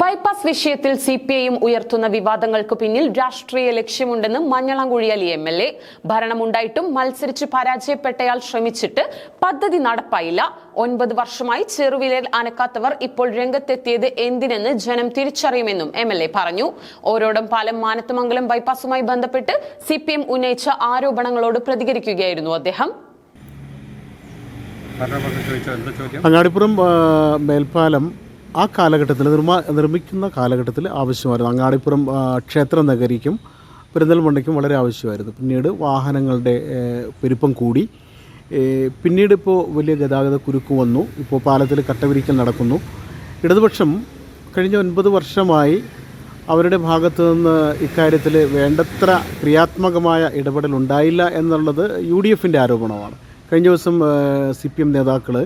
Bypass വിഷയത്തിൽ C P ഐയും ഉയർത്തുന്ന വിവാദങ്ങൾക്ക് പിന്നിൽ രാഷ്ട്രീയ ലക്ഷ്യമുണ്ടെന്ന് Manjalamkuzhi Ali M L A. ഭരണമുണ്ടായിട്ടും മത്സരിച്ച് പരാജയപ്പെട്ടയാൾ ശ്രമിച്ചിട്ട് പദ്ധതി നടപ്പായില്ല. ഒൻപത് വർഷമായി ചെറുവിലയിൽ അനക്കാത്തവർ ഇപ്പോൾ രംഗത്തെത്തിയത് എന്തിനെന്ന് ജനം തിരിച്ചറിയുമെന്നും എം എൽ എ പറഞ്ഞു. ഓരോടം പാലം മാനത്തമംഗലം ബൈപ്പാസുമായി ബന്ധപ്പെട്ട് സി പി എം ഉന്നയിച്ച ആരോപണങ്ങളോട് പ്രതികരിക്കുകയായിരുന്നു അദ്ദേഹം. അങ്ങാടിപ്പുറം മേൽപ്പാലം ആ കാലഘട്ടത്തിൽ നിർമ്മാ നിർമ്മിക്കുന്ന കാലഘട്ടത്തിൽ ആവശ്യമായിരുന്നു. അങ്ങാടിപ്പുറം ക്ഷേത്ര നഗരിക്കും പെരിന്തൽമണ്ണയ്ക്കും വളരെ ആവശ്യമായിരുന്നു. പിന്നീട് വാഹനങ്ങളുടെ പെരുപ്പം കൂടി. പിന്നീട് ഇപ്പോൾ വലിയ ഗതാഗത കുരുക്ക് വന്നു. ഇപ്പോൾ പാലത്തിൽ കട്ടവിരിക്കൽ നടക്കുന്നു. ഇടതുപക്ഷം കഴിഞ്ഞ ഒൻപത് വർഷമായി അവരുടെ ഭാഗത്തു നിന്ന് ഇക്കാര്യത്തിൽ വേണ്ടത്ര ക്രിയാത്മകമായ ഇടപെടൽ ഉണ്ടായില്ല എന്നുള്ളത് യു ഡി എഫിന്റെ ആരോപണമാണ്. കഴിഞ്ഞ ദിവസം സി പി എം നേതാക്കൾ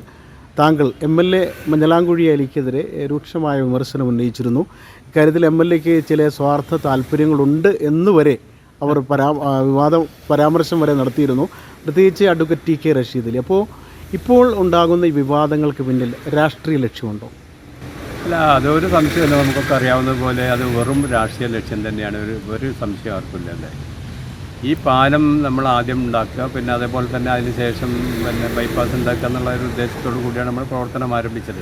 താങ്കൾ എം എൽ എ മഞ്ഞലാങ്കുഴി അലിക്കെതിരെ രൂക്ഷമായ വിമർശനം ഉന്നയിച്ചിരുന്നു. ഇക്കാര്യത്തിൽ എം എൽ എക്ക് ചില സ്വാർത്ഥ താല്പര്യങ്ങളുണ്ട് എന്നുവരെ അവർ പരാ വിവാദം വിവാദ പരാമർശം വരെ നടത്തിയിരുന്നു. പ്രത്യേകിച്ച് അഡ്വക്കേറ്റ് ടി കെ റഷീദിൽ. അപ്പോൾ ഇപ്പോൾ ഉണ്ടാകുന്ന ഈ വിവാദങ്ങൾക്ക് പിന്നിൽ രാഷ്ട്രീയ ലക്ഷ്യമുണ്ടോ? അല്ല അതൊരു സംശയമല്ല. നമുക്കൊക്കെ അറിയാവുന്നതുപോലെ അത് വെറും രാഷ്ട്രീയ ലക്ഷ്യം തന്നെയാണ്. ഒരു ഒരു സംശയം ആർക്കില്ലല്ലേ ഈ പാലം നമ്മൾ ആദ്യം ഉണ്ടാക്കുക. പിന്നെ അതേപോലെ തന്നെ അതിന് ശേഷം പിന്നെ ബൈപ്പാസ് ഉണ്ടാക്കുക എന്നുള്ള ഒരു ഉദ്ദേശത്തോടു കൂടിയാണ് നമ്മൾ പ്രവർത്തനം ആരംഭിച്ചത്.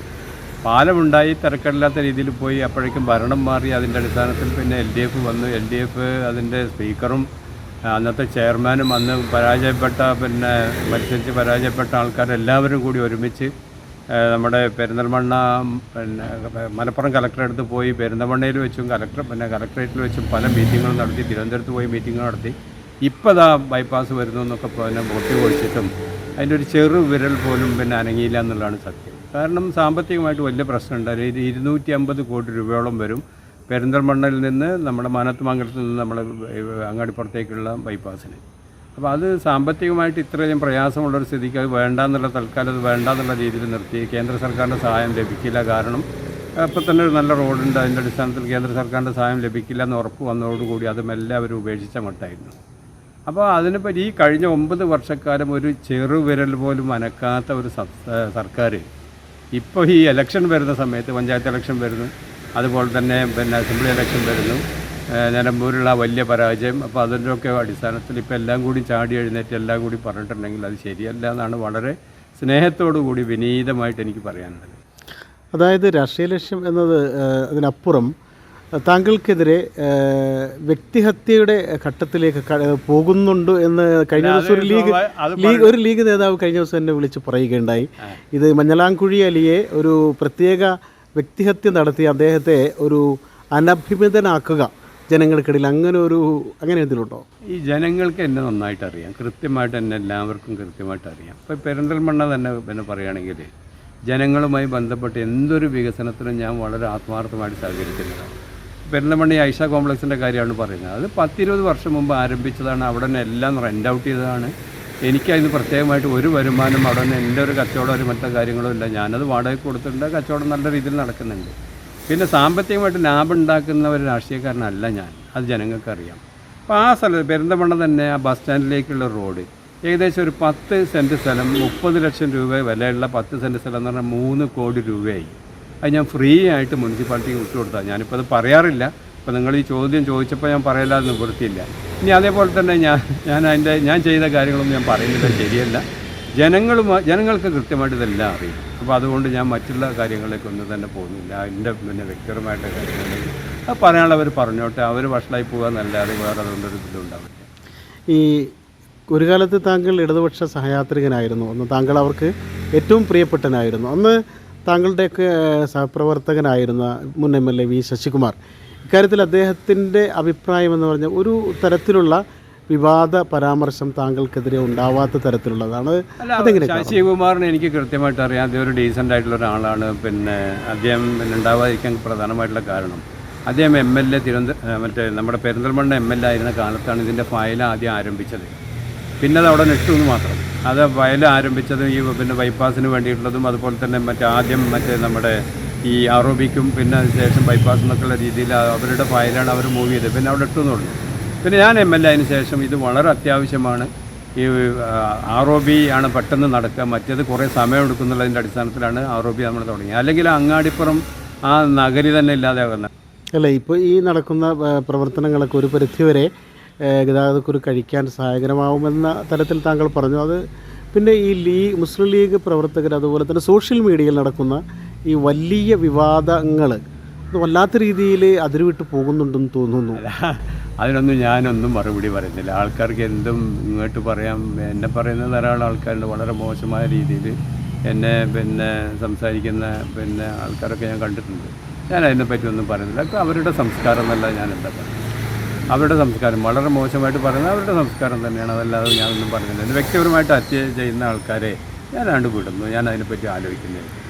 പാലമുണ്ടായി തിരക്കില്ലാത്ത രീതിയിൽ പോയി അപ്പോഴേക്കും ഭരണം മാറി അതിന്റെ അടിസ്ഥാനത്തിൽ പിന്നെ എൽ ഡി എഫ് വന്നു. എൽ ഡി എഫ് അതിന്റെ സ്പീക്കറും അന്നത്തെ ചെയർമാനും അന്ന് പരാജയപ്പെട്ട പിന്നെ മത്സരിച്ച് പരാജയപ്പെട്ട ആൾക്കാരെല്ലാവരും കൂടി ഒരുമിച്ച് നമ്മുടെ പെരിന്തൽമണ്ണ പിന്നെ മലപ്പുറം കളക്ടറടുത്ത് പോയി പെരിന്തൽമണ്ണയിൽ വെച്ചും കലക്ടർ പിന്നെ കലക്ടറേറ്റിൽ വെച്ചും പല മീറ്റിങ്ങുകളും നടത്തി തിരുവനന്തപുരത്ത് പോയി മീറ്റിംഗ് നടത്തി. ഇപ്പോൾ ദാ ബൈപ്പാസ് വരുന്നു എന്നൊക്കെ പിന്നെ ബോട്ടി കൊടുത്തിട്ടും അതിന്റെ ഒരു ചെറു വിരൽ പോലും പിന്നെ അനങ്ങിയില്ല എന്നുള്ളതാണ് സത്യം. കാരണം സാമ്പത്തികമായിട്ട് വലിയ പ്രശ്നമുണ്ട്. അതായത് ഇരുന്നൂറ്റി അമ്പത് കോടി രൂപയോളം വരും പെരിന്തൽമണ്ണയിൽ നിന്ന് നമ്മുടെ മാനത്തുമംഗലത്തിൽ നിന്ന് നമ്മൾ അങ്ങാടിപ്പുറത്തേക്കുള്ള ബൈപ്പാസിന് അപ്പോൾ അത് സാമ്പത്തികമായിട്ട് ഇത്രയും പ്രയാസമുള്ളൊരു സ്ഥിതിക്ക് അത് വേണ്ടാന്നുള്ള തൽക്കാലം അത് വേണ്ടാന്നുള്ള രീതിയിൽ നിർത്തി കേന്ദ്ര സർക്കാരിന്റെ സഹായം ലഭിക്കില്ല. കാരണം അപ്പോൾ തന്നെ ഒരു നല്ല റോഡുണ്ട്. അതിന്റെ അടിസ്ഥാനത്തിൽ കേന്ദ്ര സർക്കാരിന്റെ സഹായം ലഭിക്കില്ല എന്ന് ഉറപ്പ് വന്നതോടുകൂടി അതും എല്ലാവരും ഉപേക്ഷിച്ച മട്ടായിരുന്നു അപ്പോൾ അതിനെപ്പറ്റി ഈ കഴിഞ്ഞ ഒമ്പത് വർഷക്കാലം ഒരു ചെറുവിരൽ പോലും അനക്കാത്ത ഒരു സർക്കാർ ഇപ്പോൾ ഈ ഇലക്ഷൻ വരുന്ന സമയത്ത് പഞ്ചായത്ത് ഇലക്ഷൻ വരുന്നു. അതുപോലെ തന്നെ പിന്നെ അസംബ്ലി ഇലക്ഷൻ വരുന്നു. നിലമ്പൂരിലുള്ള വലിയ പരാജയം. അപ്പോൾ അതിന്റെയൊക്കെ അടിസ്ഥാനത്തിൽ ഇപ്പോൾ എല്ലാം കൂടി ചാടി എഴുന്നേറ്റ് എല്ലാം കൂടി പറഞ്ഞിട്ടുണ്ടെങ്കിൽ അത് ശരിയല്ല എന്നാണ് വളരെ സ്നേഹത്തോടു കൂടി വിനീതമായിട്ട് എനിക്ക് പറയാനുള്ളത്. അതായത് രാഷ്ട്രീയ ലക്ഷ്യം എന്നത് അതിനപ്പുറം താങ്കൾക്കെതിരെ വ്യക്തിഹത്യയുടെ ഘട്ടത്തിലേക്ക് പോകുന്നുണ്ട് എന്ന് കഴിഞ്ഞ ദിവസം ഒരു ലീഗ് ലീഗ് ഒരു ലീഗ് നേതാവ് കഴിഞ്ഞ ദിവസം എന്നെ വിളിച്ച് പറയുകയുണ്ടായി. ഇത് മഞ്ഞളാംകുഴി അലിയെ ഒരു പ്രത്യേക വ്യക്തിഹത്യ നടത്തി അദ്ദേഹത്തെ ഒരു അനഭിമിതനാക്കുക ജനങ്ങൾക്കിടയിൽ അങ്ങനെ ഒരു അങ്ങനെ എന്തെങ്കിലുണ്ടോ ഈ ജനങ്ങൾക്ക് എന്നെ നന്നായിട്ട് അറിയാം. കൃത്യമായിട്ട് എന്നെ എല്ലാവർക്കും കൃത്യമായിട്ട് അറിയാം. ഇപ്പോൾ പെരിന്തൽമണ്ണ തന്നെ പിന്നെ പറയുകയാണെങ്കിൽ ജനങ്ങളുമായി ബന്ധപ്പെട്ട് എന്തൊരു വികസനത്തിനും ഞാൻ വളരെ ആത്മാർത്ഥമായിട്ട് സഹകരിക്കുന്നതാണ് പെരിന്തൽമണ്ണ ഈ ഐഷ കോംപ്ലക്സിന്റെ കാര്യമാണ് പറയുന്നത്. അത് പത്തിരുപത് വർഷം മുമ്പ് ആരംഭിച്ചതാണ്. അവിടെ നിന്ന് എല്ലാം റെന്റ് ഔട്ട് ചെയ്തതാണ്. എനിക്കതിന് പ്രത്യേകമായിട്ട് ഒരു വരുമാനം അവിടെ നിന്ന് എന്റെ ഒരു കച്ചവടം ഒരു മറ്റു കാര്യങ്ങളും ഇല്ല. ഞാനത് വാടകയ്ക്ക് കൊടുത്തിട്ടുണ്ട്. കച്ചവടം നല്ല രീതിയിൽ നടക്കുന്നുണ്ട്. പിന്നെ സാമ്പത്തികമായിട്ട് ലാഭം ഉണ്ടാക്കുന്ന ഒരു രാഷ്ട്രീയക്കാരനല്ല ഞാൻ. അത് ജനങ്ങൾക്കറിയാം. അപ്പോൾ ആ സ്ഥലം പെരിന്തമണ്ണ തന്നെ ആ ബസ് സ്റ്റാൻഡിലേക്കുള്ള റോഡ് ഏകദേശം ഒരു പത്ത് സെന്റ് സ്ഥലം മുപ്പത് ലക്ഷം രൂപ വിലയുള്ള പത്ത് സെന്റ് സ്ഥലം എന്ന് പറഞ്ഞാൽ മൂന്ന് കോടി രൂപയായി. അത് ഞാൻ ഫ്രീ ആയിട്ട് മുനിസിപ്പാലിറ്റിക്ക് വിട്ടുകൊടുത്തതാണ് ഞാനിപ്പോൾ അത് പറയാറില്ല. ഇപ്പോൾ നിങ്ങൾ ഈ ചോദ്യം ചോദിച്ചപ്പോൾ ഞാൻ പറയല്ലാതെ നിവൃത്തിയില്ല ഇനി അതേപോലെ തന്നെ ഞാൻ ഞാൻ അതിന്റെ ഞാൻ ചെയ്ത കാര്യങ്ങളൊന്നും ഞാൻ പറയുന്നില്ല ശരിയല്ല. ജനങ്ങളും ജനങ്ങൾക്ക് കൃത്യമായിട്ട് ഇതെല്ലാം അറിയും. അപ്പോൾ അതുകൊണ്ട് ഞാൻ മറ്റുള്ള കാര്യങ്ങളിലേക്ക് ഒന്നും തന്നെ പോകുന്നില്ല. എന്റെ പിന്നെ വ്യക്തിപരമായിട്ട് കാര്യങ്ങളിലേക്ക് അത് പറയാനുള്ളവർ പറഞ്ഞോട്ടെ. അവർ വഷളായി പോകുക എന്നല്ലാതെ വേറെ അതുകൊണ്ടൊരു ഇതുണ്ടാവില്ല ഈ ഒരു കാലത്ത് താങ്കൾ ഇടതുപക്ഷ സഹയാത്രികനായിരുന്നു. അന്ന് താങ്കൾ അവർക്ക് ഏറ്റവും പ്രിയപ്പെട്ടനായിരുന്നു. അന്ന് താങ്കളുടെയൊക്കെ സഹപ്രവർത്തകനായിരുന്ന മുൻ M L A V Sasikumar ഇക്കാര്യത്തിൽ അദ്ദേഹത്തിന്റെ അഭിപ്രായം എന്ന് പറഞ്ഞാൽ ഒരു തരത്തിലുള്ള വിവാദ പരാമർശം താങ്കൾക്കെതിരെ ഉണ്ടാവാത്ത തരത്തിലുള്ളതാണ്. അതെങ്ങനെ ശശികുമാറിനെ എനിക്ക് കൃത്യമായിട്ട് അറിയാം. അദ്ദേഹം ഒരു ഡീസന്റ് ആയിട്ടുള്ള ഒരാളാണ്. പിന്നെ അദ്ദേഹം പിന്നെ ഉണ്ടാവാതിരിക്കാൻ പ്രധാനമായിട്ടുള്ള കാരണം അദ്ദേഹം എം എൽ എ തിരുവനന്തപുരം മറ്റേ നമ്മുടെ പെരിന്തൽമണ്ണ എം എൽ എ ആയിരുന്ന കാലത്താണ് ഇതിന്റെ ഫയൽ ആദ്യം ആരംഭിച്ചത്. പിന്നെ അത് അവിടെ നിട്ടു എന്ന് മാത്രം. അത് വയൽ ആരംഭിച്ചതും ഈ പിന്നെ ബൈപ്പാസിന് വേണ്ടിയിട്ടുള്ളതും അതുപോലെ തന്നെ മറ്റേ ആദ്യം മറ്റേ നമ്മുടെ ഈ ആറോബിക്കും പിന്നെ അതിനുശേഷം ബൈപ്പാസ് എന്നൊക്കെയുള്ള രീതിയിൽ അവരുടെ ഫയലാണ് അവർ മൂവ് ചെയ്തത്. പിന്നെ അവിടെ ഇട്ടു എന്നുള്ളൂ പിന്നെ ഞാൻ എം എൽ എ അതിന് ശേഷം ഇത് വളരെ അത്യാവശ്യമാണ്. ഈ ആർ ഒ ബി ആണ് പെട്ടെന്ന് നടക്കുക. മറ്റേത് കുറേ സമയം എടുക്കുന്നുള്ളതിന്റെ അടിസ്ഥാനത്തിലാണ് ആർ ഒ ബി നമ്മൾ തുടങ്ങിയത്. അല്ലെങ്കിൽ അങ്ങാടിപ്പുറം ആ നഗരി തന്നെ ഇല്ലാതാകുന്നത് അല്ല ഇപ്പോൾ ഈ നടക്കുന്ന പ്രവർത്തനങ്ങളൊക്കെ ഒരു പരിധിവരെ ഗതാഗതക്കുരു കഴിക്കാൻ സഹായകരമാവുമെന്ന തരത്തിൽ താങ്കൾ പറഞ്ഞു. അത് പിന്നെ ഈ ലീ മുസ്ലിം ലീഗ് പ്രവർത്തകർ അതുപോലെ തന്നെ സോഷ്യൽ മീഡിയയിൽ നടക്കുന്ന ഈ വലിയ വിവാദങ്ങൾ വല്ലാത്ത രീതിയിൽ അതിരുവിട്ട് പോകുന്നുണ്ടെന്ന് തോന്നുന്നു. അതിനൊന്നും ഞാനൊന്നും മറുപടി പറയുന്നില്ല. ആൾക്കാർക്ക് എന്തും ഇങ്ങോട്ട് പറയാം. എന്നെ പറയുന്ന ധാരാളം ആൾക്കാരുണ്ട്. വളരെ മോശമായ രീതിയിൽ എന്നെ പിന്നെ സംസാരിക്കുന്ന പിന്നെ ആൾക്കാരൊക്കെ ഞാൻ കണ്ടിട്ടുണ്ട്. ഞാൻ അതിനെപ്പറ്റി ഒന്നും പറയുന്നില്ല അവരുടെ സംസ്കാരം എന്നല്ല ഞാൻ എന്താ പറയുന്നത്? അവരുടെ സംസ്കാരം വളരെ മോശമായിട്ട് പറയുന്നത് അവരുടെ സംസ്കാരം തന്നെയാണ്. അതല്ലാതെ ഞാനൊന്നും പറഞ്ഞില്ല. വ്യക്തിപരമായിട്ട് ഹത്യ ചെയ്യുന്ന ആൾക്കാരെ ഞാൻ വിടുന്നു ഞാൻ അതിനെപ്പറ്റി ആലോചിക്കുന്നില്ല.